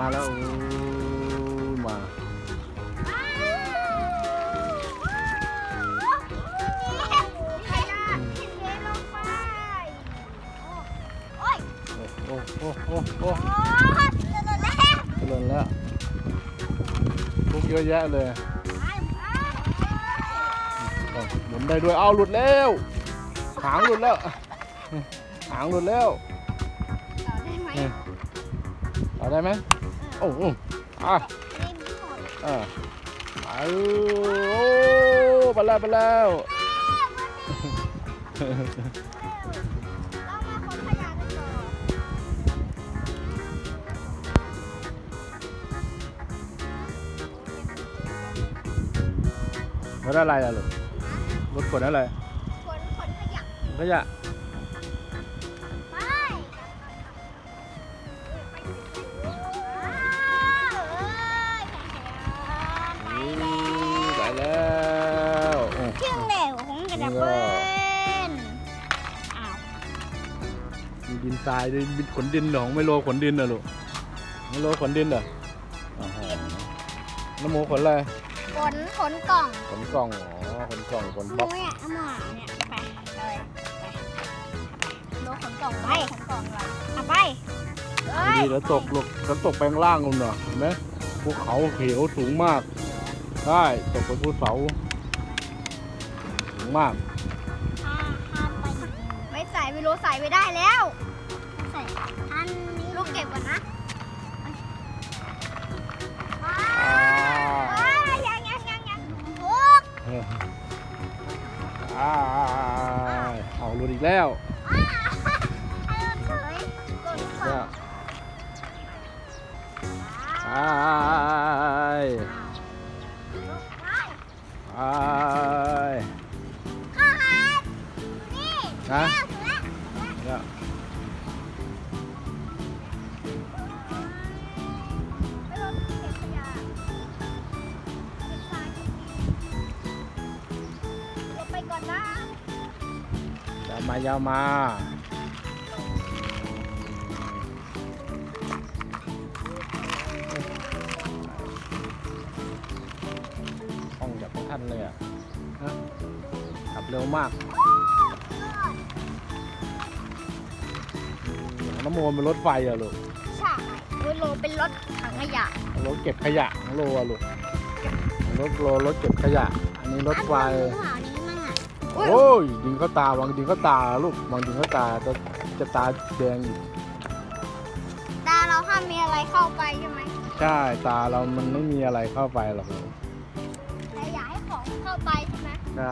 อะมาแล้วโอ้ยมาโอ้โอ้โอ้โอ้โอ้เล่นแล้วทุกเยอะแยะเลยเอาหมุนได้ด้วยเอาหลุดแล้วหางหลุดแล้วหางหลุดแล้วเอาได้ไหม โอ้โหอะเออเอาโอ้ไปแล้วไปแล้วรถอะไรล่ะลูกรถขนอะไรขยะไป ดับเบิ้ลอ้าวมีดินทรายด้วยมีขนดินเหรอของไมโลขนดินเหรอลูกไมโลขนดินเหรออ๋อน้ำโมขนอะไรขนขนกล่องขนกล่องอ๋อขนกล่องขนหบล็มูอกเนี่ยเอามาเนี่ยไปเลยไปโลขนกล่องไปขนกล่องเลยเอาไปเอ้ยดีแล้วตกลูกแล้วตกไปข้างล่างคุณเหรอเห็นไหมภูเขาเขียวสูงมากใช่ตกไปภูเขาสูง มากห้าห้ามไปไม่ใส่ไม่รู้ใส่ไม่ได้แล้วใส่อันนี้ลูกเก็บก่อนนะอ่าว้ายังยังยังยังลูกอ่าเอาหลุดอีกแล้วอ้าให้เราเฉยกดฝั่งอ่าลูกไป นี่นะแล้วถึงแล้วเนี่ยไปรถเก็บขยะเก็บทรายเดี๋ยวไปก่อนนะยาวมายาวมาห้องจากท่านเลยอะนะขับเร็วมาก น้ำโมนเป็นรถไฟอะลูกใช่โอ้ยโลเป็นรถถังขยะรถเก็บขยะของโลอะลูกรถโลรถเก็บขยะ อันนี้รถไฟอันนี้หานี้มั่งอะโอ้ยดิงเข้าตาวางดิงเข้าตาลูกวางดิงเข้าตาจะจะตาแดงอีกตาเราห้ามมีอะไรเข้าไปใช่ไหมใช่ตาเรามันไม่มีอะไรเข้าไปหรอกแต่อย่าให้ของเข้าไปใช่ไหมใช่